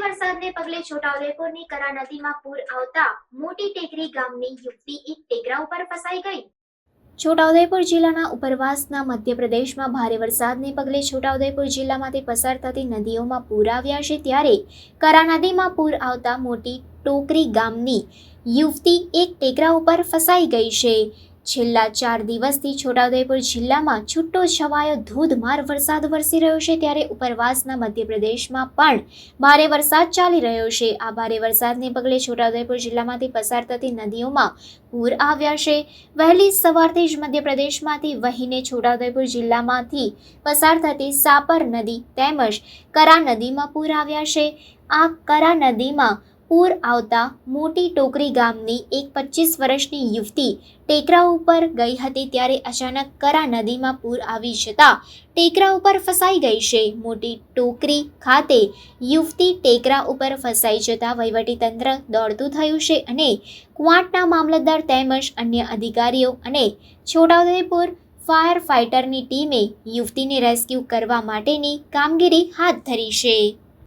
વરસાદને પગલે છોટાઉદેપુરની કરા નદીમાં પૂર આવતા મોટી ટેકરી ગામની યુવતી એક ટેકરા ઉપર ફસાઈ ગઈ. છોટાઉદેપુર જિલ્લાના ઉપરવાસના મધ્યપ્રદેશમાં ભારે વરસાદને પગલે છોટાઉદેપુર જિલ્લામાંથી પસાર થતી નદીઓમાં પૂર આવ્યા છે ત્યારે કરા નદીમાં પૂર આવતા મોટી ટોકરી ગામની યુવતી એક ટેકરા ઉપર ફસાઈ ગઈ છે. છેલ્લા ચાર દિવસથી છોટાઉદેપુર જિલ્લામાં છૂટો છવાયો ધોધમાર વરસાદ વરસી રહ્યો છે ત્યારે ઉપરવાસના મધ્યપ્રદેશમાં પણ ભારે વરસાદ ચાલી રહ્યો છે. આ ભારે વરસાદને પગલે છોટાઉદેપુર જિલ્લામાંથી પસાર થતી નદીઓમાં પૂર આવ્યા છે. વહેલી સવારથી જ મધ્યપ્રદેશમાંથી વહીને છોટાઉદેપુર જિલ્લામાંથી પસાર થતી સાપર નદી તેમજ કરા નદીમાં પૂર આવ્યા છે. આ કરા નદીમાં પૂર આવતા મોટી ટોકરી ગામની એક પચીસ વર્ષની યુવતી ટેકરા ઉપર ગઈ હતી ત્યારે અચાનક કરા નદીમાં પૂર આવી જતા ટેકરા ઉપર ફસાઈ ગઈ છે. મોટી ટોકરી ખાતે યુવતી ટેકરા ઉપર ફસાઈ જતા વહીવટીતંત્ર દોડતું થયું છે અને કુવાંટના મામલતદાર તેમજ અન્ય અધિકારીઓ અને છોટાઉદેપુર ફાયર ફાઇટરની ટીમે યુવતીને રેસ્ક્યુ કરવા માટેની કામગીરી હાથ ધરી છે.